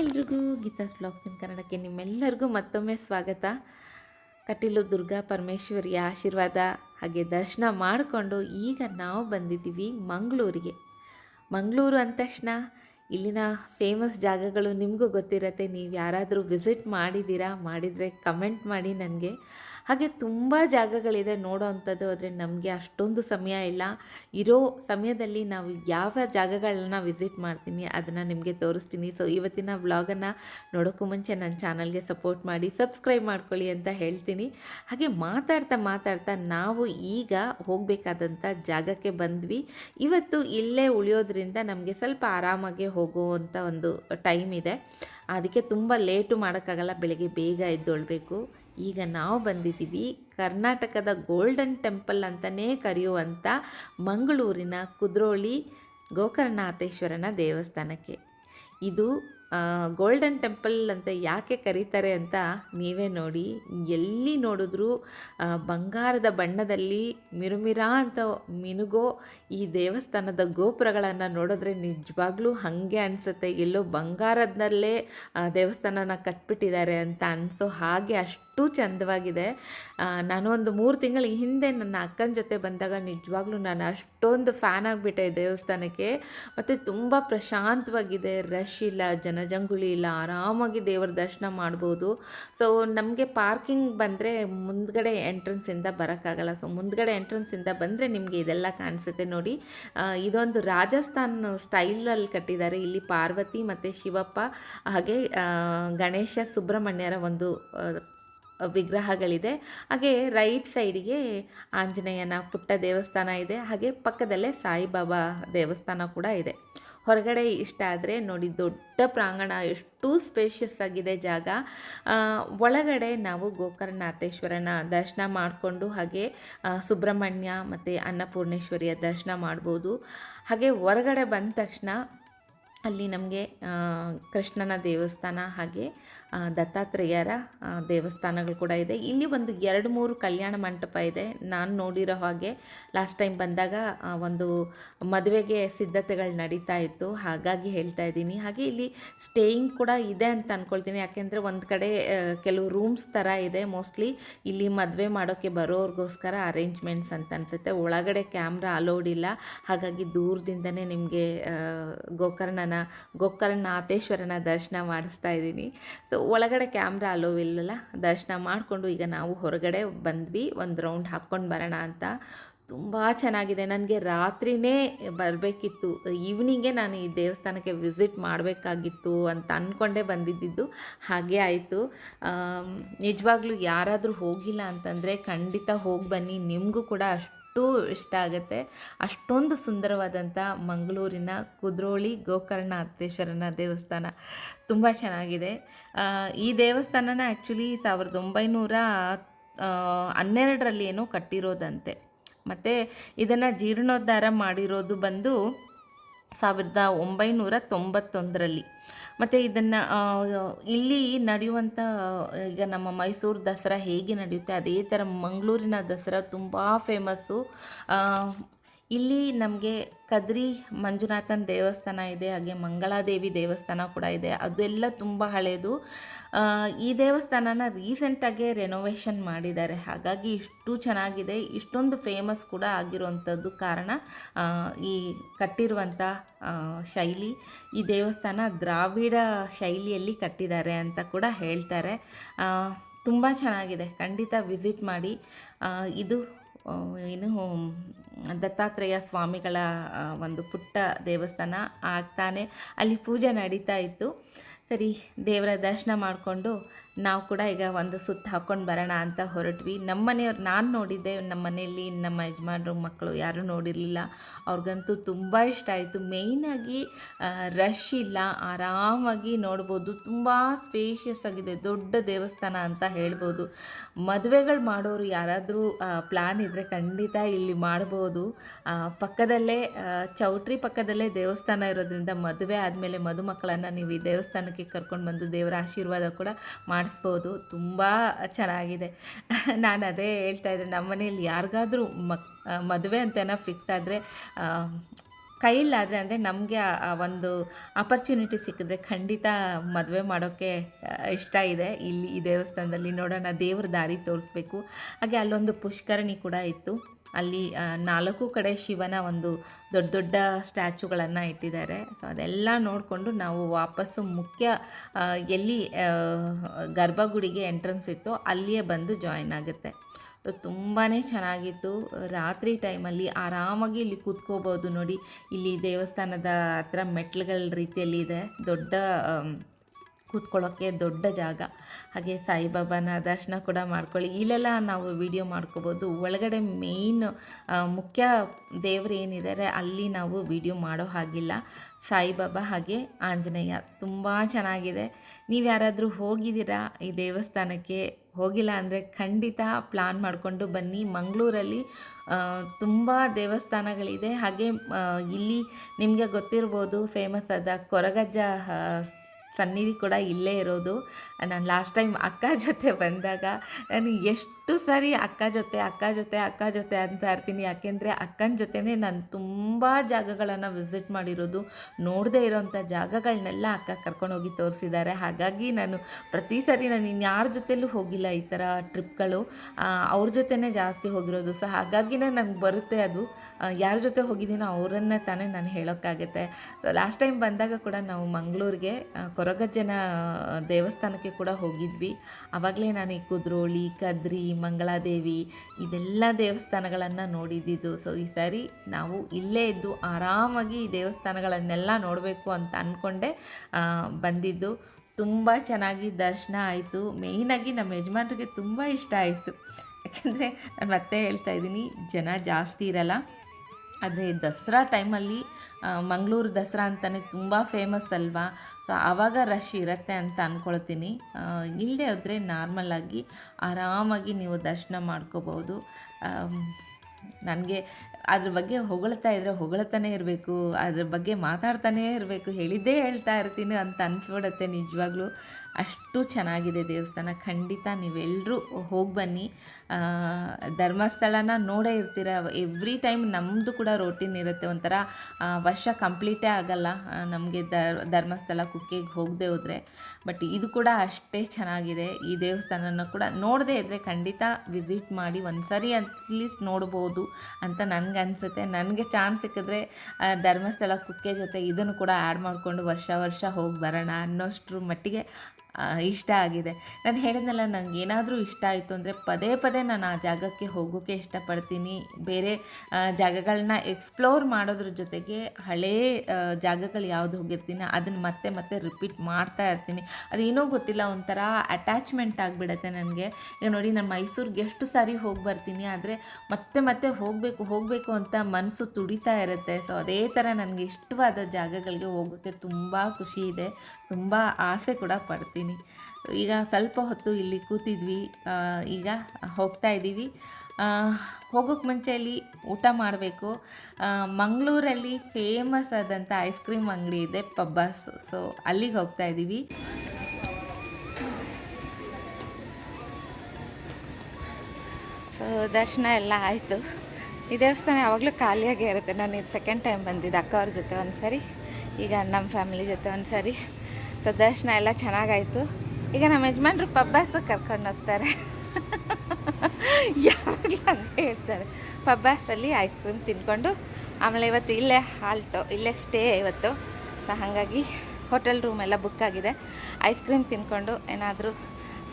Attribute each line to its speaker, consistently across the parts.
Speaker 1: ಎಲ್ರಿಗೂ ಗೀತಾಸ್ ಬ್ಲಾಗ್ಸ್ ಇನ್ ಕನ್ನಡಕ್ಕೆ ನಿಮ್ಮೆಲ್ಲರಿಗೂ ಮತ್ತೊಮ್ಮೆ ಸ್ವಾಗತ. ಕಟೀಲು ದುರ್ಗಾ ಪರಮೇಶ್ವರಿಯ ಆಶೀರ್ವಾದ ಹಾಗೆ ದರ್ಶನ ಮಾಡಿಕೊಂಡು ಈಗ ನಾವು ಬಂದಿದ್ದೀವಿ ಮಂಗಳೂರಿಗೆ. ಮಂಗಳೂರು ಅಂದ ತಕ್ಷಣ ಇಲ್ಲಿನ ಫೇಮಸ್ ಜಾಗಗಳು ನಿಮಗೂ ಗೊತ್ತಿರತ್ತೆ. ನೀವು ಯಾರಾದರೂ ವಿಸಿಟ್ ಮಾಡಿದ್ದೀರಾ, ಮಾಡಿದರೆ ಕಮೆಂಟ್ ಮಾಡಿ ನನಗೆ. ಹಾಗೆ ತುಂಬ ಜಾಗಗಳಿದೆ ನೋಡೋ ಅಂಥದ್ದು ಆದರೆ ನಮಗೆ ಅಷ್ಟೊಂದು ಸಮಯ ಇಲ್ಲ. ಇರೋ ಸಮಯದಲ್ಲಿ ನಾವು ಯಾವ ಜಾಗಗಳನ್ನ ವಿಸಿಟ್ ಮಾಡ್ತೀನಿ ಅದನ್ನು ನಿಮಗೆ ತೋರಿಸ್ತೀನಿ. ಸೊ ಇವತ್ತಿನ ವ್ಲಾಗನ್ನು ನೋಡೋಕ್ಕೂ ಮುಂಚೆ ನನ್ನ ಚಾನಲ್ಗೆ ಸಪೋರ್ಟ್ ಮಾಡಿ ಸಬ್ಸ್ಕ್ರೈಬ್ ಮಾಡ್ಕೊಳ್ಳಿ ಅಂತ ಹೇಳ್ತೀನಿ. ಹಾಗೆ ಮಾತಾಡ್ತಾ ಮಾತಾಡ್ತಾ ನಾವು ಈಗ ಹೋಗಬೇಕಾದಂಥ ಜಾಗಕ್ಕೆ ಬಂದ್ವಿ. ಇವತ್ತು ಇಲ್ಲೇ ಉಳಿಯೋದ್ರಿಂದ ನಮಗೆ ಸ್ವಲ್ಪ ಆರಾಮಾಗಿ ಹೋಗುವಂಥ ಒಂದು ಟೈಮ್ ಇದೆ. ಅದಕ್ಕೆ ತುಂಬ ಲೇಟು ಮಾಡೋಕ್ಕಾಗಲ್ಲ, ಬೆಳಗ್ಗೆ ಬೇಗ ಎದ್ದೊಳ್ಬೇಕು. ಈಗ ನಾವು ಬಂದಿದ್ದೀವಿ ಕರ್ನಾಟಕದ ಗೋಲ್ಡನ್ ಟೆಂಪಲ್ ಅಂತಲೇ ಕರೆಯುವಂಥ ಮಂಗಳೂರಿನ ಕುದ್ರೋಳಿ ಗೋಕರ್ಣನಾಥೇಶ್ವರನ ದೇವಸ್ಥಾನಕ್ಕೆ. ಇದು ಗೋಲ್ಡನ್ ಟೆಂಪಲ್ ಅಂತ ಯಾಕೆ ಕರೀತಾರೆ ಅಂತ ನೀವೇ ನೋಡಿ. ಎಲ್ಲಿ ನೋಡಿದ್ರೂ ಬಂಗಾರದ ಬಣ್ಣದಲ್ಲಿ ಮಿರುಮಿರಾ ಅಂತ ಮಿನುಗೋ ಈ ದೇವಸ್ಥಾನದ ಗೋಪುರಗಳನ್ನು ನೋಡಿದ್ರೆ ನಿಜವಾಗ್ಲೂ ಹಾಗೆ ಅನಿಸುತ್ತೆ. ಎಲ್ಲೋ ಬಂಗಾರದಲ್ಲೇ ದೇವಸ್ಥಾನನ ಕಟ್ಬಿಟ್ಟಿದ್ದಾರೆ ಅಂತ ಅನಿಸೋ ಹಾಗೆ ಅಷ್ಟು ಚಂದವಾಗಿದೆ. ಆ, ನಾನು ಒಂದು ಮೂರು ತಿಂಗಳ ಹಿಂದೆ ನನ್ನ ಅಕ್ಕನ ಜೊತೆ ಬಂದಾಗ ನಿಜವಾಗ್ಲೂ ನಾನು ಅಷ್ಟೊಂದು ಫ್ಯಾನ್ ಆಗಿಬಿಟ್ಟೆ ದೇವಸ್ಥಾನಕ್ಕೆ. ಮತ್ತು ತುಂಬ ಪ್ರಶಾಂತವಾಗಿದೆ. ರಶ್ ಇಲ್ಲ ಜನಜಂಗುಳಿ ಇಲ್ಲ ಆರಾಮಾಗಿ ದೇವರ ದರ್ಶನ ಮಾಡ್ಬೋದು. ಸೊ ನಮಗೆ ಪಾರ್ಕಿಂಗ್ ಬಂದರೆ ಮುಂದ್ಗಡೆ ಎಂಟ್ರೆನ್ಸಿಂದ ಬರೋಕ್ಕಾಗಲ್ಲ. ಸೊ ಮುಂದ್ಗಡೆ ಎಂಟ್ರೆನ್ಸಿಂದ ಬಂದರೆ ನಿಮಗೆ ಇದೆಲ್ಲ ಕಾಣಿಸುತ್ತೆ ನೋಡಿ. ಇದೊಂದು ರಾಜಸ್ಥಾನ್ ಸ್ಟೈಲಲ್ಲಿ ಕಟ್ಟಿದ್ದಾರೆ. ಇಲ್ಲಿ ಪಾರ್ವತಿ ಮತ್ತು ಶಿವಪ್ಪ ಹಾಗೆ ಗಣೇಶ ಸುಬ್ರಹ್ಮಣ್ಯರ ಒಂದು ವಿಗ್ರಹಗಳಿದೆ. ಹಾಗೆ ರೈಟ್ ಸೈಡಿಗೆ ಆಂಜನೇಯನ ಪುಟ್ಟ ದೇವಸ್ಥಾನ ಇದೆ. ಹಾಗೆ ಪಕ್ಕದಲ್ಲೇ ಸಾಯಿಬಾಬಾ ದೇವಸ್ಥಾನ ಕೂಡ ಇದೆ. ಹೊರಗಡೆ ಇಷ್ಟ ಆದರೆ ನೋಡಿ, ದೊಡ್ಡ ಪ್ರಾಂಗಣ, ಎಷ್ಟು ಸ್ಪೇಷಿಯಸ್ ಆಗಿದೆ ಜಾಗ. ಒಳಗಡೆ ನಾವು ಗೋಕರ್ಣನಾಥೇಶ್ವರನ ದರ್ಶನ ಮಾಡಿಕೊಂಡು ಹಾಗೆ ಸುಬ್ರಹ್ಮಣ್ಯ ಮತ್ತು ಅನ್ನಪೂರ್ಣೇಶ್ವರಿಯ ದರ್ಶನ ಮಾಡ್ಬೋದು. ಹಾಗೆ ಹೊರಗಡೆ ಬಂದ ತಕ್ಷಣ ಅಲ್ಲಿ ನಮಗೆ ಕೃಷ್ಣನ ದೇವಸ್ಥಾನ ಹಾಗೆ ದತ್ತಾತ್ರೇಯರ ದೇವಸ್ಥಾನಗಳು ಕೂಡ ಇದೆ. ಇಲ್ಲಿ ಒಂದು ಎರಡು ಮೂರು ಕಲ್ಯಾಣ ಮಂಟಪ ಇದೆ. ನಾನು ನೋಡಿರೋ ಹಾಗೆ ಲಾಸ್ಟ್ ಟೈಮ್ ಬಂದಾಗ ಒಂದು ಮದುವೆಗೆ ಸಿದ್ಧತೆಗಳು ನಡೀತಾ ಇತ್ತು. ಹಾಗಾಗಿ ಹೇಳ್ತಾ ಇದ್ದೀನಿ. ಹಾಗೆ ಇಲ್ಲಿ ಸ್ಟೇಯಿಂಗ್ ಕೂಡ ಇದೆ ಅಂತ ಅಂದ್ಕೊಳ್ತೀನಿ ಯಾಕೆಂದರೆ ಒಂದು ಕಡೆ ಕೆಲವು ರೂಮ್ಸ್ ಥರ ಇದೆ. ಮೋಸ್ಟ್ಲಿ ಇಲ್ಲಿ ಮದುವೆ ಮಾಡೋಕ್ಕೆ ಬರೋರಿಗೋಸ್ಕರ ಅರೇಂಜ್ಮೆಂಟ್ಸ್ ಅಂತ ಅನ್ಸುತ್ತೆ. ಒಳಗಡೆ ಕ್ಯಾಮ್ರಾ ಅಲೋಡ್ ಇಲ್ಲ. ಹಾಗಾಗಿ ದೂರದಿಂದನೇ ನಿಮಗೆ ಗೋಕರ್ಣನ ಗೋಕರ್ಣನಾಥೇಶ್ವರನ ದರ್ಶನ ಮಾಡಿಸ್ತಾ ಇದ್ದೀನಿ. ಸೊ ಒಳಗಡೆ ಕ್ಯಾಮ್ರಾ ಅಲೋ ಇಲ್ಲಲ್ಲ, ದರ್ಶನ ಮಾಡಿಕೊಂಡು ಈಗ ನಾವು ಹೊರಗಡೆ ಬಂದ್ವಿ. ಒಂದು ರೌಂಡ್ ಹಾಕ್ಕೊಂಡು ಬರೋಣ ಅಂತ. ತುಂಬ ಚೆನ್ನಾಗಿದೆ. ನನಗೆ ರಾತ್ರಿನೇ ಬರಬೇಕಿತ್ತು. ಈವ್ನಿಂಗೇ ನಾನು ಈ ದೇವಸ್ಥಾನಕ್ಕೆ ವಿಸಿಟ್ ಮಾಡಬೇಕಾಗಿತ್ತು ಅಂತ ಅಂದ್ಕೊಂಡೇ ಬಂದಿದ್ದಿದ್ದು ಹಾಗೆ ಆಯಿತು. ನಿಜವಾಗ್ಲೂ ಯಾರಾದರೂ ಹೋಗಿಲ್ಲ ಅಂತಂದರೆ ಖಂಡಿತ ಹೋಗಿ ಬನ್ನಿ. ನಿಮಗೂ ಕೂಡ ಅಷ್ಟು ಇಷ್ಟ ಆಗುತ್ತೆ. ಅಷ್ಟೊಂದು ಸುಂದರವಾದಂಥ ಮಂಗಳೂರಿನ ಕುದ್ರೋಳಿ ಗೋಕರ್ಣನಾಥೇಶ್ವರನ ದೇವಸ್ಥಾನ ತುಂಬ ಚೆನ್ನಾಗಿದೆ. ಈ ದೇವಸ್ಥಾನನ ಆ್ಯಕ್ಚುಲಿ ಸಾವಿರದ ಒಂಬೈನೂರ ಹನ್ನೆರಡರಲ್ಲಿ ಏನೋ ಕಟ್ಟಿರೋದಂತೆ. ಮತ್ತು ಇದನ್ನು ಜೀರ್ಣೋದ್ಧಾರ ಮಾಡಿರೋದು ಬಂದು ಸಾವಿರದ ಒಂಬೈನೂರ ತೊಂಬತ್ತೊಂದರಲ್ಲಿ. ಮತ್ತು ಇದನ್ನು ಇಲ್ಲಿ ನಡೆಯುವಂಥ ಈಗ ನಮ್ಮ ಮೈಸೂರು ದಸರಾ ಹೇಗೆ ನಡೆಯುತ್ತೆ, ಅದೇ ಥರ ಮಂಗಳೂರಿನ ದಸರಾ ತುಂಬ ಫೇಮಸ್ಸು ಇಲ್ಲಿ ನಮಗೆ ಕದ್ರಿ ಮಂಜುನಾಥನ್ ದೇವಸ್ಥಾನ ಇದೆ, ಹಾಗೆ ಮಂಗಳಾದೇವಿ ದೇವಸ್ಥಾನ ಕೂಡ ಇದೆ, ಅದೆಲ್ಲ ತುಂಬ ಹಳೆಯದು ಈ ದೇವಸ್ಥಾನನ ರೀಸೆಂಟಾಗೆ ರೆನೋವೇಷನ್ ಮಾಡಿದ್ದಾರೆ. ಹಾಗಾಗಿ ಇಷ್ಟು ಚೆನ್ನಾಗಿದೆ, ಇಷ್ಟೊಂದು ಫೇಮಸ್ ಕೂಡ ಆಗಿರುವಂಥದ್ದು ಕಾರಣ ಈ ಕಟ್ಟಿರುವಂಥ ಶೈಲಿ. ಈ ದೇವಸ್ಥಾನ ದ್ರಾವಿಡ ಶೈಲಿಯಲ್ಲಿ ಕಟ್ಟಿದ್ದಾರೆ ಅಂತ ಕೂಡ ಹೇಳ್ತಾರೆ. ತುಂಬ ಚೆನ್ನಾಗಿದೆ, ಖಂಡಿತ ವಿಸಿಟ್ ಮಾಡಿ. ಇದು ಏನು ದತ್ತಾತ್ರೇಯ ಸ್ವಾಮಿಗಳ ಒಂದು ಪುಟ್ಟ ದೇವಸ್ಥಾನ ಆಗ್ತಾನೆ. ಅಲ್ಲಿ ಪೂಜೆ ನಡೀತಾ ಇತ್ತು. ಸರಿ, ದೇವರ ದರ್ಶನ ಮಾಡಿಕೊಂಡು ನಾವು ಕೂಡ ಈಗ ಒಂದು ಸುತ್ತ ಹಾಕ್ಕೊಂಡು ಬರೋಣ ಅಂತ ಹೊರಟ್ವಿ. ನಮ್ಮ ಮನೆಯವ್ರು ನಾನು ನೋಡಿದ್ದೆ, ನಮ್ಮ ಮನೆಯಲ್ಲಿ ನಮ್ಮ ಯಜಮಾನರು ಮಕ್ಕಳು ಯಾರೂ ನೋಡಿರಲಿಲ್ಲ. ಅವ್ರಿಗಂತೂ ತುಂಬ ಇಷ್ಟ ಆಯಿತು. ಮೇಯ್ನಾಗಿ ರಶ್ ಇಲ್ಲ, ಆರಾಮಾಗಿ ನೋಡ್ಬೋದು. ತುಂಬ ಸ್ಪೇಷಿಯಸ್ ಆಗಿದೆ, ದೊಡ್ಡ ದೇವಸ್ಥಾನ ಅಂತ ಹೇಳ್ಬೋದು. ಮದುವೆಗಳು ಮಾಡೋರು ಯಾರಾದರೂ ಪ್ಲ್ಯಾನ್ ಇದ್ದರೆ ಖಂಡಿತ ಇಲ್ಲಿ ಮಾಡ್ಬೋದು. ಪಕ್ಕದಲ್ಲೇ ಚೌಟ್ರಿ ಪಕ್ಕದಲ್ಲೇ ದೇವಸ್ಥಾನ ಇರೋದ್ರಿಂದ ಮದುವೆ ಆದಮೇಲೆ ಮದುಮಕ್ಕಳನ್ನು ನೀವು ಈ ದೇವಸ್ಥಾನಕ್ಕೆ ಕರ್ಕೊಂಡು ಬಂದು ದೇವರ ಆಶೀರ್ವಾದ ಕೂಡ ಮಾಡಿಸ್ಬೋದು. ತುಂಬ ಚೆನ್ನಾಗಿದೆ. ನಾನು ಅದೇ ಹೇಳ್ತಾ ಇದ್ದೆ, ನಮ್ಮ ಮನೆಯಲ್ಲಿ ಯಾರಿಗಾದರೂ ಮಕ್ ಮದುವೆ ಅಂತೇನೋ ಫಿಕ್ಸ್ ಆದರೆ ಕೈಲಾದರೆ ಅಂದರೆ ನಮಗೆ ಒಂದು ಆಪರ್ಚುನಿಟಿ ಸಿಕ್ಕಿದ್ರೆ ಖಂಡಿತ ಮದುವೆ ಮಾಡೋಕ್ಕೆ ಇಷ್ಟ ಇದೆ. ಇಲ್ಲಿ ಈ ದೇವಸ್ಥಾನದಲ್ಲಿ ನೋಡೋಣ, ದೇವ್ರ ದಾರಿ ತೋರಿಸ್ಬೇಕು. ಹಾಗೆ ಅಲ್ಲೊಂದು ಪುಷ್ಕರಣಿ ಕೂಡ ಇತ್ತು. ಅಲ್ಲಿ ನಾಲ್ಕು ಕಡೆ ಶಿವನ ಒಂದು ದೊಡ್ಡ ದೊಡ್ಡ ಸ್ಟ್ಯಾಚುಗಳನ್ನು ಇಟ್ಟಿದ್ದಾರೆ. ಸೊ ಅದೆಲ್ಲ ನೋಡಿಕೊಂಡು ನಾವು ವಾಪಸ್ಸು ಮುಖ್ಯ ಎಲ್ಲಿ ಗರ್ಭಗುಡಿಗೆ ಎಂಟ್ರೆನ್ಸ್ ಇತ್ತು ಅಲ್ಲಿಯೇ ಬಂದು ಜಾಯಿನ್ ಆಗುತ್ತೆ. ತುಂಬಾ ಚೆನ್ನಾಗಿತ್ತು. ರಾತ್ರಿ ಟೈಮಲ್ಲಿ ಆರಾಮಾಗಿ ಇಲ್ಲಿ ಕೂತ್ಕೋಬೋದು ನೋಡಿ. ಇಲ್ಲಿ ದೇವಸ್ಥಾನದ ಹತ್ರ ಮೆಟ್ಲುಗಳ ರೀತಿಯಲ್ಲಿ ಇದೆ. ದೊಡ್ಡ ಕೂತ್ಕೊಳ್ಳೋಕ್ಕೆ ದೊಡ್ಡ ಜಾಗ. ಹಾಗೆ ಸಾಯಿಬಾಬಾನ ದರ್ಶನ ಕೂಡ ಮಾಡ್ಕೊಳ್ಳಿ. ಇಲ್ಲೆಲ್ಲ ನಾವು ವಿಡಿಯೋ ಮಾಡ್ಕೋಬೋದು. ಒಳಗಡೆ ಮೇಯ್ನ್ ಮುಖ್ಯ ದೇವರು ಏನಿದ್ದಾರೆ ಅಲ್ಲಿ ನಾವು ವಿಡಿಯೋ ಮಾಡೋ ಹಾಗಿಲ್ಲ. ಸಾಯಿಬಾಬಾ ಹಾಗೆ ಆಂಜನೇಯ ತುಂಬ ಚೆನ್ನಾಗಿದೆ. ನೀವು ಯಾರಾದರೂ ಹೋಗಿದ್ದೀರಾ ಈ ದೇವಸ್ಥಾನಕ್ಕೆ? ಹೋಗಿಲ್ಲ ಅಂದರೆ ಖಂಡಿತ ಪ್ಲಾನ್ ಮಾಡಿಕೊಂಡು ಬನ್ನಿ. ಮಂಗಳೂರಲ್ಲಿ ತುಂಬ ದೇವಸ್ಥಾನಗಳಿದೆ. ಹಾಗೆ ಇಲ್ಲಿ ನಿಮಗೆ ಗೊತ್ತಿರ್ಬೋದು, ಫೇಮಸ್ ಆದ ಕೊರಗಜ್ಜ ಸನ್ನಿಧಿ ಕೂಡ ಇಲ್ಲೇ ಇರೋದು. ನಾನು ಲಾಸ್ಟ್ ಟೈಮ್ ಅಕ್ಕ ಜೊತೆ ಬಂದಾಗ ನಾನು ಎಷ್ಟು ಸಾರಿ ಅಕ್ಕ ಜೊತೆ ಅಕ್ಕ ಜೊತೆ ಅಕ್ಕ ಜೊತೆ ಅಂತ ಇರ್ತೀನಿ. ಯಾಕೆಂದರೆ ಅಕ್ಕನ ಜೊತೆನೇ ನಾನು ತುಂಬ ಜಾಗಗಳನ್ನು ವಿಸಿಟ್ ಮಾಡಿರೋದು. ನೋಡದೇ ಇರೋಂಥ ಜಾಗಗಳನ್ನೆಲ್ಲ ಅಕ್ಕ ಕರ್ಕೊಂಡೋಗಿ ತೋರಿಸಿದ್ದಾರೆ. ಹಾಗಾಗಿ ನಾನು ಪ್ರತಿ ಸರಿ ನಾನು ಇನ್ಯಾರ ಜೊತೆಲೂ ಹೋಗಿಲ್ಲ ಈ ಥರ ಟ್ರಿಪ್ಗಳು ಅವ್ರ ಜೊತೆನೇ ಜಾಸ್ತಿ ಹೋಗಿರೋದು. ಸೊ ಹಾಗಾಗಿನೇ ನನಗೆ ಬರುತ್ತೆ ಅದು. ಯಾರ ಜೊತೆ ಹೋಗಿದ್ದೀನೋ ಅವರನ್ನೇ ತಾನೇ ನಾನು ಹೇಳೋಕ್ಕಾಗುತ್ತೆ. ಸೊ ಲಾಸ್ಟ್ ಟೈಮ್ ಬಂದಾಗ ಕೂಡ ನಾವು ಮಂಗಳೂರಿಗೆ ಕೊರಗಜ್ಜನ ದೇವಸ್ಥಾನಕ್ಕೆ ಕೂಡ ಹೋಗಿದ್ವಿ. ಆವಾಗಲೇ ನಾನು ಈ ಕುದ್ರೋಳಿ, ಕದ್ರಿ, ಮಂಗಳಾದೇವಿ ಇದೆಲ್ಲ ದೇವಸ್ಥಾನಗಳನ್ನು ನೋಡಿದ್ದಿದ್ದು. ಸೊ ಈ ಸಾರಿ ನಾವು ಇಲ್ಲೇ ಇದ್ದು ಆರಾಮಾಗಿ ಈ ದೇವಸ್ಥಾನಗಳನ್ನೆಲ್ಲ ನೋಡಬೇಕು ಅಂತ ಅಂದ್ಕೊಂಡೆ ಬಂದಿದ್ದು. ತುಂಬ ಚೆನ್ನಾಗಿ ದರ್ಶನ ಆಯಿತು. ಮೇಯ್ನಾಗಿ ನಮ್ಮ ಯಜಮಾನ್ರಿಗೆ ತುಂಬ ಇಷ್ಟ ಆಯಿತು. ಯಾಕೆಂದರೆ ನಾನು ಮತ್ತೆ ಹೇಳ್ತಾ ಇದ್ದೀನಿ, ಜನ ಜಾಸ್ತಿ ಇರಲ್ಲ. ಆದರೆ ದಸರಾ ಟೈಮಲ್ಲಿ ಮಂಗಳೂರು ದಸರಾ ಅಂತಲೇ ತುಂಬ ಫೇಮಸ್ ಅಲ್ವಾ? ಸೊ ಆವಾಗ ರಶ್ ಇರುತ್ತೆ ಅಂತ ಅಂದ್ಕೊಳ್ತೀನಿ ಇಲ್ಲದೆ ಹೋದರೆ ನಾರ್ಮಲಾಗಿ ಆರಾಮಾಗಿ ನೀವು ದರ್ಶನ ಮಾಡ್ಕೋಬೋದು. ನನಗೆ ಅದ್ರ ಬಗ್ಗೆ ಹೊಗಳ್ತಾ ಇದ್ದರೆ ಹೊಗಳ್ತಾನೆ ಇರಬೇಕು, ಅದ್ರ ಬಗ್ಗೆ ಮಾತಾಡ್ತಾನೇ ಇರಬೇಕು, ಹೇಳಿದ್ದೇ ಹೇಳ್ತಾ ಇರ್ತೀನಿ ಅಂತ ಅನಿಸ್ಬಿಡುತ್ತೆ ನಿಜವಾಗ್ಲೂ. ಅಷ್ಟು ಚೆನ್ನಾಗಿದೆ ದೇವಸ್ಥಾನ. ಖಂಡಿತ ನೀವೆಲ್ಲರೂ ಹೋಗಿ ಬನ್ನಿ. ಧರ್ಮಸ್ಥಳನ ನೋಡೇ ಇರ್ತೀರ. ಎವ್ರಿ ಟೈಮ್ ನಮ್ಮದು ಕೂಡ ರೋಟೀನ್ ಇರುತ್ತೆ. ಒಂಥರ ವರ್ಷ ಕಂಪ್ಲೀಟೇ ಆಗಲ್ಲ. ನಮಗೆ ಧರ್ಮಸ್ಥಳ ಕುಕ್ಕೆಗೆ ಹೋಗದೆ ಹೋದರೆ. ಬಟ್ ಇದು ಕೂಡ ಅಷ್ಟೇ ಚೆನ್ನಾಗಿದೆ. ಈ ದೇವಸ್ಥಾನನ ಕೂಡ ನೋಡದೇ ಇದ್ದರೆ ಖಂಡಿತ ವಿಸಿಟ್ ಮಾಡಿ ಒಂದು ಸರಿ ಅಟ್ಲೀಸ್ಟ್ ನೋಡ್ಬೋದು ಅಂತ ನನಗೆ ಅನಿಸುತ್ತೆ ನನಗೆ ಚಾನ್ಸ್ ಸಿಕ್ಕಿದ್ರೆ ಧರ್ಮಸ್ಥಳ ಕುಕ್ಕೆ ಜೊತೆ ಇದನ್ನು ಕೂಡ ಆ್ಯಡ್ ಮಾಡಿಕೊಂಡು ವರ್ಷ ವರ್ಷ ಹೋಗಿ ಬರೋಣ ಅನ್ನೋಷ್ಟ್ರ ಮಟ್ಟಿಗೆ ಇಷ್ಟ ಆಗಿದೆ. ನಾನು ಹೇಳಿದ್ನಲ್ಲ ನನಗೆ ಏನಾದರೂ ಇಷ್ಟ ಆಯಿತು ಅಂದರೆ ಪದೇ ಪದೇ ನಾನು ಆ ಜಾಗಕ್ಕೆ ಹೋಗೋಕ್ಕೆ ಇಷ್ಟಪಡ್ತೀನಿ. ಬೇರೆ ಜಾಗಗಳನ್ನ ಎಕ್ಸ್ಪ್ಲೋರ್ ಮಾಡೋದ್ರ ಜೊತೆಗೆ ಹಳೇ ಜಾಗಗಳು ಯಾವುದು ಹೋಗಿರ್ತೀನಿ ಅದನ್ನು ಮತ್ತೆ ಮತ್ತೆ ರಿಪೀಟ್ ಮಾಡ್ತಾ ಇರ್ತೀನಿ. ಅದೇನೋ ಗೊತ್ತಿಲ್ಲ, ಒಂಥರ ಅಟ್ಯಾಚ್ಮೆಂಟ್ ಆಗಿಬಿಡತ್ತೆ ನನಗೆ. ಈಗ ನೋಡಿ, ನಾನು ಮೈಸೂರಿಗೆ ಎಷ್ಟು ಸಾರಿ ಹೋಗಿ ಬರ್ತೀನಿ, ಆದರೆ ಮತ್ತೆ ಮತ್ತೆ ಹೋಗಬೇಕು ಹೋಗಬೇಕು ಅಂತ ಮನಸ್ಸು ತುಡಿತಾ ಇರುತ್ತೆ. ಸೊ ಅದೇ ಥರ ನನಗೆ ಇಷ್ಟವಾದ ಜಾಗಗಳಿಗೆ ಹೋಗೋಕ್ಕೆ ತುಂಬ ಖುಷಿ ಇದೆ. ತುಂಬ ಆಸೆ ಕೂಡ ಪಡ್ತೀನಿ. ಈಗ ಸ್ವಲ್ಪ ಹೊತ್ತು ಇಲ್ಲಿ ಕೂತಿದ್ವಿ. ಈಗ ಹೋಗ್ತಾ ಇದ್ದೀವಿ ಹೋಗೋಕ್ಕೆ ಮುಂಚೆ ಇಲ್ಲಿ ಊಟ ಮಾಡಬೇಕು. ಮಂಗಳೂರಲ್ಲಿ ಫೇಮಸ್ ಆದಂಥ ಐಸ್ ಕ್ರೀಮ್ ಅಂಗಡಿ ಇದೆ ಪಬ್ಬಾಸ್ ಸೊ ಅಲ್ಲಿಗೆ ಹೋಗ್ತಾ ಇದ್ದೀವಿ ಸೊ ದರ್ಶನ ಎಲ್ಲ ಆಯಿತು. ಈ ದೇವಸ್ಥಾನ ಯಾವಾಗಲೂ ಖಾಲಿಯಾಗೇ ಇರುತ್ತೆ. ನಾನು ಇದು ಸೆಕೆಂಡ್ ಟೈಮ್ ಬಂದಿದ್ದೆ ಅಕ್ಕ ಅವ್ರ ಜೊತೆ ಒಂದು ಸರಿ ಈಗ ನಮ್ಮ ಫ್ಯಾಮಿಲಿ ಜೊತೆ ಒಂದು ಸರಿ ಸೊ ದರ್ಶನ ಎಲ್ಲ ಚೆನ್ನಾಗಾಯಿತು. ಈಗ ನಮ್ಮ ಯಜಮಾನ್ರು ಪಬ್ಬಾಸು ಕರ್ಕೊಂಡು ಹೋಗ್ತಾರೆ. ಯಾವಾಗಲೂ ಅಂತ ಹೇಳ್ತಾರೆ. ಪಬ್ಬಾಸಲ್ಲಿ ಐಸ್ ಕ್ರೀಮ್ ತಿನ್ಕೊಂಡು ಆಮೇಲೆ ಇವತ್ತು ಇಲ್ಲೇ ಹಾಲ್ಟು ಇಲ್ಲೇ ಸ್ಟೇ ಇವತ್ತು. ಸೊ ಹಾಗಾಗಿ ಹೋಟೆಲ್ ರೂಮ್ ಎಲ್ಲ ಬುಕ್ ಆಗಿದೆ. ಐಸ್ ಕ್ರೀಮ್ ತಿನ್ಕೊಂಡು ಏನಾದರೂ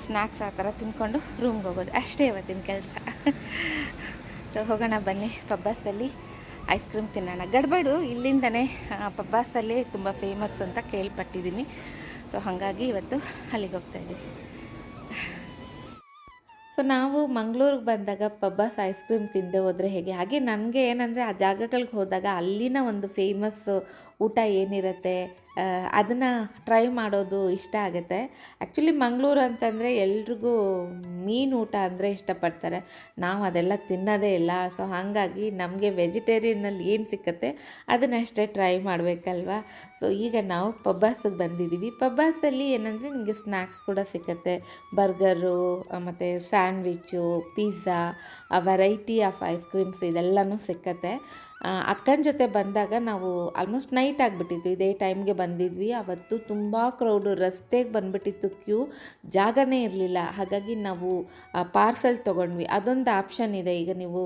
Speaker 1: ಸ್ನ್ಯಾಕ್ಸ್ ಆ ಥರ ತಿನ್ಕೊಂಡು ರೂಮ್ಗೆ ಹೋಗೋದು. ಅಷ್ಟೇ ಇವತ್ತಿನ ಕೆಲಸ. ಸೊ ಹೋಗೋಣ ಬನ್ನಿ ಪಬ್ಬಾಸಲ್ಲಿ ಐಸ್ ಕ್ರೀಮ್ ತಿನ್ನೋಣ. ಗಡ್ಬಡು, ಇಲ್ಲಿಂದನೇ ಪಬ್ಬಾಸಲ್ಲಿ ತುಂಬ ಫೇಮಸ್ ಅಂತ ಕೇಳ್ಪಟ್ಟಿದ್ದೀನಿ. ಸೊ ಹಾಗಾಗಿ ಇವತ್ತು ಅಲ್ಲಿಗೆ ಹೋಗ್ತಾ ಇದ್ದೀವಿ. ಸೊ ನಾವು ಮಂಗಳೂರಿಗೆ ಬಂದಾಗ ಪಬ್ಬಾಸ್ ಐಸ್ ಕ್ರೀಮ್ ತಿಂದೆ ಹೋದರೆ ಹೇಗೆ? ಹಾಗೆ ನನಗೆ ಏನಂದರೆ ಆ ಜಾಗಗಳಿಗೆ ಹೋದಾಗ ಅಲ್ಲಿನ ಒಂದು ಫೇಮಸ್ ಊಟ ಏನಿರುತ್ತೆ ಅದನ್ನು ಟ್ರೈ ಮಾಡೋದು ಇಷ್ಟ ಆಗುತ್ತೆ. ಆ್ಯಕ್ಚುಲಿ ಮಂಗಳೂರು ಅಂತಂದರೆ ಎಲ್ರಿಗೂ ಮೀನು ಊಟ ಅಂದರೆ ಇಷ್ಟಪಡ್ತಾರೆ. ನಾವು ಅದೆಲ್ಲ ತಿನ್ನೋದೇ ಇಲ್ಲ ಸೊ ಹಾಗಾಗಿ ನಮಗೆ ವೆಜಿಟೇರಿಯನ್ನಲ್ಲಿ ಏನು ಸಿಕ್ಕತ್ತೆ ಅದನ್ನಷ್ಟೇ ಟ್ರೈ ಮಾಡಬೇಕಲ್ವಾ? ಸೊ ಈಗ ನಾವು ಪಬ್ಬಾಸಿಗೆ ಬಂದಿದ್ದೀವಿ ಪಬ್ಬಾಸಲ್ಲಿ ಏನಂದರೆ ನಿಮಗೆ ಸ್ನ್ಯಾಕ್ಸ್ ಕೂಡ ಸಿಕ್ಕತ್ತೆ. ಬರ್ಗರು ಮತ್ತು sandwich pizza variety of ice creams ಇದೆಲ್ಲನೂ ಸಿಕ್ಕತ್ತೆ. ಅಕ್ಕನ ಜೊತೆ ಬಂದಾಗ ನಾವು ಆಲ್ಮೋಸ್ಟ್ ನೈಟ್ ಆಗಿಬಿಟ್ಟಿತ್ತು ಇದೇ ಟೈಮ್ಗೆ ಬಂದಿದ್ವಿ. ಅವತ್ತು ತುಂಬ ಕ್ರೌಡು ರಸ್ತೆಗೆ ಬಂದುಬಿಟ್ಟಿತ್ತು ಕ್ಯೂ ಜಾಗನೇ ಇರಲಿಲ್ಲ. ಹಾಗಾಗಿ ನಾವು ಪಾರ್ಸಲ್ ತೊಗೊಂಡ್ವಿ. ಅದೊಂದು ಆಪ್ಷನ್ ಇದೆ. ಈಗ ನೀವು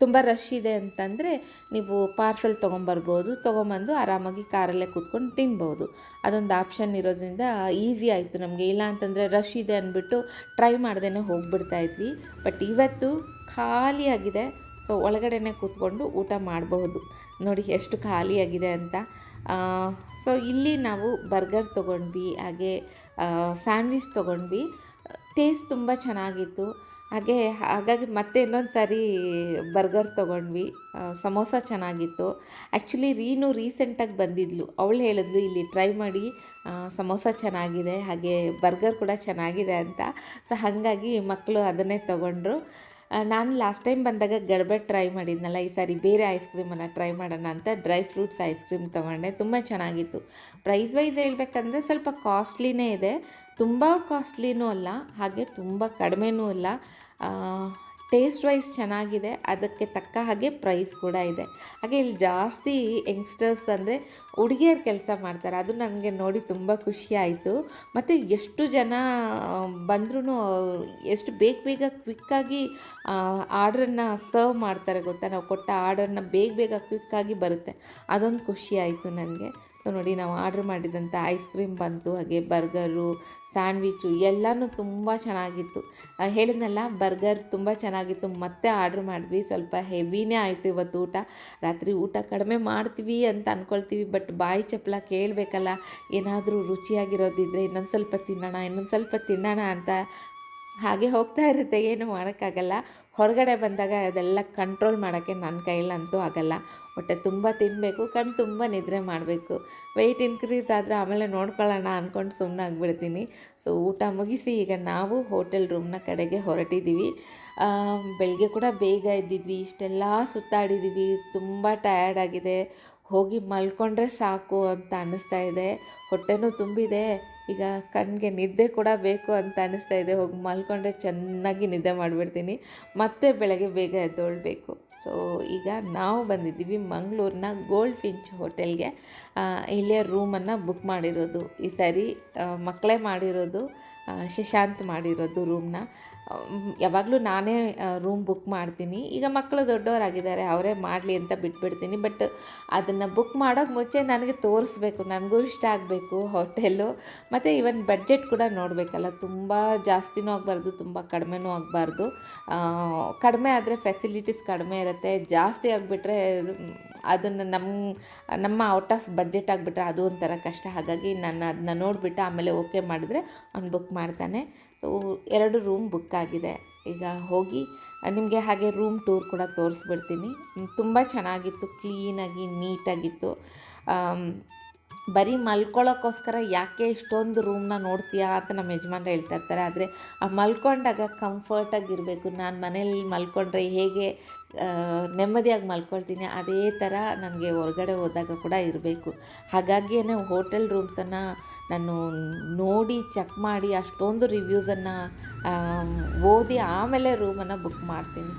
Speaker 1: ತುಂಬ ರಶ್ ಇದೆ ಅಂತಂದರೆ ನೀವು ಪಾರ್ಸಲ್ ತೊಗೊಂಬರ್ಬೋದು. ತೊಗೊಂಬಂದು ಆರಾಮಾಗಿ ಕಾರಲ್ಲೇ ಕೂತ್ಕೊಂಡು ತಿನ್ಬೋದು. ಅದೊಂದು ಆಪ್ಷನ್ ಇರೋದ್ರಿಂದ ಈಸಿ ಆಯಿತು ನಮಗೆ. ಇಲ್ಲ ಅಂತಂದರೆ ರಶ್ ಇದೆ ಅಂದ್ಬಿಟ್ಟು ಟ್ರೈ ಮಾಡ್ದೇ ಹೋಗ್ಬಿಡ್ತಾ ಇದ್ವಿ. ಬಟ್ ಇವತ್ತು ಖಾಲಿಯಾಗಿದೆ. ಸೊ ಒಳಗಡೆನೆ ಕೂತ್ಕೊಂಡು ಊಟ ಮಾಡಬಹುದು. ನೋಡಿ ಎಷ್ಟು ಖಾಲಿಯಾಗಿದೆ ಅಂತ. ಸೊ ಇಲ್ಲಿ ನಾವು ಬರ್ಗರ್ ತೊಗೊಂಡ್ವಿ, ಹಾಗೆ ಸ್ಯಾಂಡ್ವಿಚ್ ತೊಗೊಂಡ್ವಿ. ಟೇಸ್ಟ್ ತುಂಬ ಚೆನ್ನಾಗಿತ್ತು. ಹಾಗೆ, ಹಾಗಾಗಿ ಮತ್ತೆ ಇನ್ನೊಂದು ಸಾರಿ ಬರ್ಗರ್ ತೊಗೊಂಡ್ವಿ. ಸಮೋಸ ಚೆನ್ನಾಗಿತ್ತು. ಆ್ಯಕ್ಚುಲಿ ರೀನು ರೀಸೆಂಟಾಗಿ ಬಂದಿದ್ಲು. ಅವಳು ಹೇಳಿದ್ಲು, ಇಲ್ಲಿ ಟ್ರೈ ಮಾಡಿ ಸಮೋಸ ಚೆನ್ನಾಗಿದೆ, ಹಾಗೆ ಬರ್ಗರ್ ಕೂಡ ಚೆನ್ನಾಗಿದೆ ಅಂತ. ಸೊ ಹಾಗಾಗಿ ಮಕ್ಕಳು ಅದನ್ನೇ ತೊಗೊಂಡ್ರು. ನಾನು ಲಾಸ್ಟ್ ಟೈಮ್ ಬಂದಾಗ ಗಡ್ಬೆ ಟ್ರೈ ಮಾಡಿದ್ನಲ್ಲ, ಈ ಸಾರಿ ಬೇರೆ ಐಸ್ ಕ್ರೀಮನ್ನು ಟ್ರೈ ಮಾಡೋಣ ಅಂತ ಡ್ರೈ ಫ್ರೂಟ್ಸ್ ಐಸ್ ಕ್ರೀಮ್ ತೊಗೊಂಡೆ, ತುಂಬ ಚೆನ್ನಾಗಿತ್ತು. ಪ್ರೈಸ್ ವೈಸ್ ಹೇಳ್ಬೇಕಂದ್ರೆ ಸ್ವಲ್ಪ ಕಾಸ್ಟ್ಲಿನೇ ಇದೆ. ತುಂಬ ಕಾಸ್ಟ್ಲಿನೂ ಅಲ್ಲ, ಹಾಗೆ ತುಂಬ ಕಡಿಮೆನೂ ಇಲ್ಲ. ಟೇಸ್ಟ್ ವೈಸ್ ಚೆನ್ನಾಗಿದೆ, ಅದಕ್ಕೆ ತಕ್ಕ ಹಾಗೆ ಪ್ರೈಸ್ ಕೂಡ ಇದೆ. ಹಾಗೆ ಇಲ್ಲಿ ಜಾಸ್ತಿ ಯಂಗ್ಸ್ಟರ್ಸ್ ಅಂದರೆ ಹುಡುಗಿಯರು ಕೆಲಸ ಮಾಡ್ತಾರೆ, ಅದು ನನಗೆ ನೋಡಿ ತುಂಬ ಖುಷಿ ಆಯಿತು. ಮತ್ತು ಎಷ್ಟು ಜನ ಬಂದ್ರೂ ಎಷ್ಟು ಬೇಗ ಬೇಗ ಕ್ವಿಕ್ಕಾಗಿ ಆರ್ಡ್ರನ್ನು ಸರ್ವ್ ಮಾಡ್ತಾರೆ ಗೊತ್ತಾ? ನಾವು ಕೊಟ್ಟ ಆರ್ಡರ್ನ ಬೇಗ ಬೇಗ ಕ್ವಿಕ್ಕಾಗಿ ಬರುತ್ತೆ. ಅದೊಂದು ಖುಷಿ ಆಯಿತು ನನಗೆ. ಸೊ ನೋಡಿ, ನಾವು ಆರ್ಡ್ರ್ ಮಾಡಿದಂಥ ಐಸ್ ಕ್ರೀಮ್ ಬಂತು, ಹಾಗೆ ಬರ್ಗರು ಸ್ಯಾಂಡ್ವಿಚು ಎಲ್ಲನೂ ತುಂಬ ಚೆನ್ನಾಗಿತ್ತು. ಹೇಳಿದ್ನಲ್ಲ, ಬರ್ಗರ್ ತುಂಬ ಚೆನ್ನಾಗಿತ್ತು. ಮತ್ತೆ ಆರ್ಡ್ರ್ ಮಾಡಿದ್ವಿ. ಸ್ವಲ್ಪ ಹೆವಿನೇ ಆಯಿತು ಇವತ್ತು ಊಟ. ರಾತ್ರಿ ಊಟ ಕಡಿಮೆ ಮಾಡ್ತೀವಿ ಅಂತ ಅಂದ್ಕೊಳ್ತೀವಿ ಬಟ್ ಬಾಯಿ ಚಪ್ಪಲ ಕೇಳಬೇಕಲ್ಲ. ಏನಾದರೂ ರುಚಿಯಾಗಿರೋದಿದ್ರೆ ಇನ್ನೊಂದು ಸ್ವಲ್ಪ ತಿನ್ನೋಣ, ಇನ್ನೊಂದು ಸ್ವಲ್ಪ ತಿನ್ನೋಣ ಅಂತ ಹಾಗೆ ಹೋಗ್ತಾ ಇರುತ್ತೆ. ಏನು ಮಾಡೋಕ್ಕಾಗಲ್ಲ. ಹೊರಗಡೆ ಬಂದಾಗ ಅದೆಲ್ಲ ಕಂಟ್ರೋಲ್ ಮಾಡೋಕ್ಕೆ ನನ್ನ ಕೈಲಂತೂ ಆಗಲ್ಲ. ಹೊಟ್ಟೆ ತುಂಬ ತಿನ್ನಬೇಕು ಕಣ್ಣು ತುಂಬ ನಿದ್ರೆ ಮಾಡಬೇಕು. ವೆಯ್ಟ್ ಇನ್ಕ್ರೀಸ್ ಆದರೆ ಆಮೇಲೆ ನೋಡ್ಕೊಳ್ಳೋಣ ಅಂದ್ಕೊಂಡು ಸುಮ್ಮನೆ ಆಗಿಬಿಡ್ತೀನಿ. ಸೊ ಊಟ ಮುಗಿಸಿ ಈಗ ನಾವು ಹೋಟೆಲ್ ರೂಮ್ನ ಕಡೆಗೆ ಹೊರಟಿದ್ದೀವಿ. ಬೆಳಗ್ಗೆ ಕೂಡ ಬೇಗ ಇದ್ದಿದ್ವಿ ಇಷ್ಟೆಲ್ಲ ಸುತ್ತಾಡಿದ್ದೀವಿ. ತುಂಬ ಟಯರ್ಡ್ ಆಗಿದೆ. ಹೋಗಿ ಮಲ್ಕೊಂಡ್ರೆ ಸಾಕು ಅಂತ ಅನ್ನಿಸ್ತಾ ಇದೆ. ಹೊಟ್ಟೆನೂ ತುಂಬಿದೆ. ಈಗ ಕಣ್ಣಿಗೆ ನಿದ್ದೆ ಕೂಡ ಬೇಕು ಅಂತ ಅನ್ನಿಸ್ತಾ ಇದೆ. ಹೋಗಿ ಮಲ್ಕೊಂಡ್ರೆ ಚೆನ್ನಾಗಿ ನಿದ್ದೆ ಮಾಡಿಬಿಡ್ತೀನಿ. ಮತ್ತೆ ಬೆಳಗ್ಗೆ ಬೇಗ ಎದ್ದೊಳ್ಬೇಕು. ಸೊ ಈಗ ನಾವು ಬಂದಿದ್ದೀವಿ ಮಂಗಳೂರಿನ ಗೋಲ್ಡ್ ಫಿಂಚ್ ಹೋಟೆಲ್ಗೆ. ಇಲ್ಲೇ ರೂಮನ್ನು ಬುಕ್ ಮಾಡಿರೋದು. ಈ ಸರಿ ಮಕ್ಕಳೇ ಮಾಡಿರೋದು ಶಶಾಂತ್ ಮಾಡಿರೋದು ರೂಮ್ನ ಯಾವಾಗಲೂ ನಾನೇ ರೂಮ್ ಬುಕ್ ಮಾಡ್ತೀನಿ. ಈಗ ಮಕ್ಕಳು ದೊಡ್ಡವರಾಗಿದ್ದಾರೆ, ಅವರೇ ಮಾಡಲಿ ಅಂತ ಬಿಟ್ಬಿಡ್ತೀನಿ. ಬಟ್ ಅದನ್ನು ಬುಕ್ ಮಾಡೋಕ್ಕೆ ಮುಂಚೆ ನನಗೆ ತೋರಿಸ್ಬೇಕು, ನನಗೂ ಇಷ್ಟ ಆಗಬೇಕು ಹೋಟೆಲು ಮತ್ತು ಇವನ್ ಬಡ್ಜೆಟ್ ಕೂಡ ನೋಡಬೇಕಲ್ಲ, ತುಂಬ ಜಾಸ್ತಿನೂ ಆಗಬಾರ್ದು, ತುಂಬ ಕಡಿಮೆನೂ ಆಗಬಾರ್ದು. ಕಡಿಮೆ ಆದರೆ ಫೆಸಿಲಿಟೀಸ್ ಕಡಿಮೆ ಇರುತ್ತೆ. ಜಾಸ್ತಿ ಆಗಿಬಿಟ್ರೆ, ಅದನ್ನು ನಮ್ಮ ನಮ್ಮ ಔಟ್ ಆಫ್ ಬಡ್ಜೆಟ್ ಆಗಿಬಿಟ್ರೆ ಅದು ಒಂಥರ ಕಷ್ಟ. ಹಾಗಾಗಿ ನಾನು ಅದನ್ನ ನೋಡಿಬಿಟ್ಟು ಆಮೇಲೆ ಓಕೆ ಮಾಡಿದ್ರೆ ಅವ್ನು ಬುಕ್ ಮಾಡ್ತಾನೆ. ಎರಡು ರೂಮ್ ಬುಕ್ ಆಗಿದೆ. ಈಗ ಹೋಗಿ ನಿಮಗೆ ಹಾಗೆ ರೂಮ್ ಟೂರ್ ಕೂಡ ತೋರಿಸ್ಬಿಡ್ತೀನಿ. ತುಂಬ ಚೆನ್ನಾಗಿತ್ತು ಕ್ಲೀನಾಗಿ ನೀಟಾಗಿತ್ತು ಬರೀ ಮಲ್ಕೊಳ್ಳೋಕ್ಕೋಸ್ಕರ ಯಾಕೆ ಇಷ್ಟೊಂದು ರೂಮ್ನ ನೋಡ್ತೀಯಾ ಅಂತ ನಮ್ಮ ಯಜಮಾನ್ರು ಹೇಳ್ತಾ ಇರ್ತಾರೆ. ಆದರೆ ಆ ಮಲ್ಕೊಂಡಾಗ ಕಂಫರ್ಟಾಗಿರಬೇಕು ನಾನು ಮನೇಲಿ ಮಲ್ಕೊಂಡ್ರೆ ಹೇಗೆ ನೆಮ್ಮದಿಯಾಗಿ ಮಲ್ಕೊಳ್ತೀನಿ. ಅದೇ ಥರ ನನಗೆ ಹೊರಗಡೆ ಹೋದಾಗ ಕೂಡ ಇರಬೇಕು. ಹಾಗಾಗಿಯೇ ಹೋಟೆಲ್ ರೂಮ್ಸನ್ನು ನಾನು ನೋಡಿ ಚೆಕ್ ಮಾಡಿ ಅಷ್ಟೊಂದು ರಿವ್ಯೂಸನ್ನು ಓದಿ ಆಮೇಲೆ ರೂಮನ್ನು ಬುಕ್ ಮಾಡ್ತೀನಿ.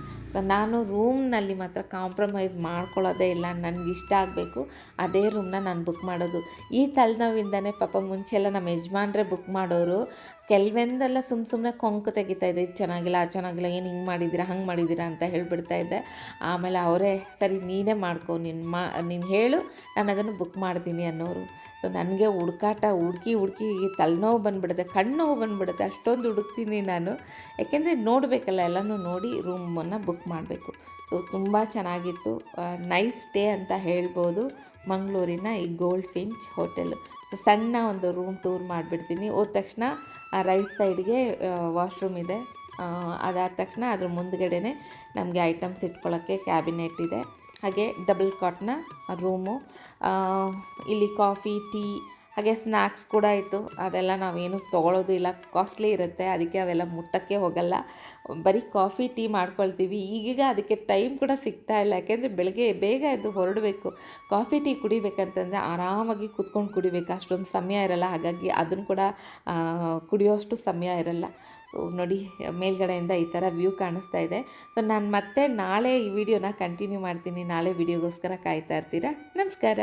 Speaker 1: ನಾನು ರೂಮ್ನಲ್ಲಿ ಮಾತ್ರ ಕಾಂಪ್ರಮೈಸ್ ಮಾಡ್ಕೊಳ್ಳೋದೇ ಇಲ್ಲ. ನನಗೆ ಇಷ್ಟ ಆಗಬೇಕು. ಅದೇ ರೂಮ್ನ ನಾನು ಬುಕ್ ಮಾಡೋದು. ಈ ತಲೆನೋವಿಂದನೇ ಪಾಪ ಮುಂಚೆಲ್ಲ ನಮ್ಮ ಯಜಮಾನ್ರೆ ಬುಕ್ ಮಾಡೋರು. ಕೆಲವೆಂದೆಲ್ಲ ಸುಮ್ಮ ಸುಮ್ಮನೆ ಕೊಂಕು ತೆಗಿತಾ ಇದೆ, ಇದು ಚೆನ್ನಾಗಿಲ್ಲ ಚೆನ್ನಾಗಿಲ್ಲ, ಏನು ಹಿಂಗೆ ಮಾಡಿದ್ದೀರಾ ಹಂಗೆ ಮಾಡಿದ್ದೀರಾ ಅಂತ ಹೇಳಿಬಿಡ್ತಾ ಇದ್ದೆ ಆಮೇಲೆ ಅವರೇ, ಸರಿ, ನೀನೇ ಮಾಡ್ಕೊ ನಿನ್ನ ಮಾ, ನೀನು ಹೇಳು, ನಾನು ಅದನ್ನು ಬುಕ್ ಮಾಡ್ತೀನಿ ಅನ್ನೋರು. ಸೊ ನನಗೆ ಹುಡುಕಾಟ, ಹುಡುಕಿ ಹುಡುಕಿ ತಲೆನೋವು ಬಂದುಬಿಡುತ್ತೆ, ಕಣ್ಣೋವು ಬಂದುಬಿಡುತ್ತೆ, ಅಷ್ಟೊಂದು ಹುಡುಕ್ತೀನಿ ನಾನು. ಯಾಕೆಂದರೆ ನೋಡಬೇಕಲ್ಲ, ಎಲ್ಲನೂ ನೋಡಿ ರೂಮನ್ನು ಬುಕ್ ಮಾಡಬೇಕು. ಸೊ ತುಂಬ ಚೆನ್ನಾಗಿತ್ತು. ನೈಸ್ ಡೇ ಅಂತ ಹೇಳ್ಬೋದು, ಮಂಗಳೂರಿನ ಈ ಗೋಲ್ಡ್ ಫಿಂಚ್ ಹೋಟೆಲು. ಸಣ್ಣ ಒಂದು ರೂಮ್ ಟೂರ್ ಮಾಡಿಬಿಡ್ತೀನಿ. ಹೋದ ತಕ್ಷಣ ರೈಟ್ ಸೈಡ್ಗೆ ವಾಶ್ರೂಮ್ ಇದೆ. ಆ, ಅದಾದ ತಕ್ಷಣ ಅದ್ರ ಮುಂದ್ಗಡೆನೆ ನಮಗೆ ಐಟಮ್ಸ್ ಇಟ್ಕೊಳ್ಳೋಕ್ಕೆ ಕ್ಯಾಬಿನೆಟ್ ಇದೆ. ಹಾಗೆ ಡಬಲ್ ಕಾಟ್ನ ರೂಮು ಇಲ್ಲಿ ಕಾಫಿ ಟೀ ಹಾಗೆ ಸ್ನ್ಯಾಕ್ಸ್ ಕೂಡ ಇತ್ತು. ಅದೆಲ್ಲ ನಾವೇನು ತೊಗೊಳೋದು ಇಲ್ಲ. ಕಾಸ್ಟ್ಲಿ ಇರುತ್ತೆ. ಅದಕ್ಕೆ ಅವೆಲ್ಲ ಮುಟ್ಟಕ್ಕೆ ಹೋಗಲ್ಲ. ಬರೀ ಕಾಫಿ ಟೀ ಮಾಡ್ಕೊಳ್ತೀವಿ. ಈಗೀಗ ಅದಕ್ಕೆ ಟೈಮ್ ಕೂಡ ಸಿಗ್ತಾ ಇಲ್ಲ. ಯಾಕೆಂದರೆ ಬೆಳಗ್ಗೆ ಬೇಗ ಎದ್ದು ಹೊರಡಬೇಕು. ಕಾಫಿ ಟೀ ಕುಡಿಬೇಕಂತಂದರೆ ಆರಾಮಾಗಿ ಕೂತ್ಕೊಂಡು ಕುಡಿಬೇಕು. ಅಷ್ಟೊಂದು ಸಮಯ ಇರಲ್ಲ. ಹಾಗಾಗಿ ಅದನ್ನು ಕೂಡ ಕುಡಿಯೋಷ್ಟು ಸಮಯ ಇರಲ್ಲ. ನೋಡಿ, ಮೇಲ್ಗಡೆಯಿಂದ ಈ ಥರ ವ್ಯೂ ಕಾಣಿಸ್ತಾ ಇದೆ. ಸೊ ನಾನು ಮತ್ತೆ ನಾಳೆ ಈ ವಿಡಿಯೋನ ಕಂಟಿನ್ಯೂ ಮಾಡ್ತೀನಿ. ನಾಳೆ ವಿಡಿಯೋಗೋಸ್ಕರ ಕಾಯ್ತಾ ಇರ್ತೀರಾ? ನಮಸ್ಕಾರ.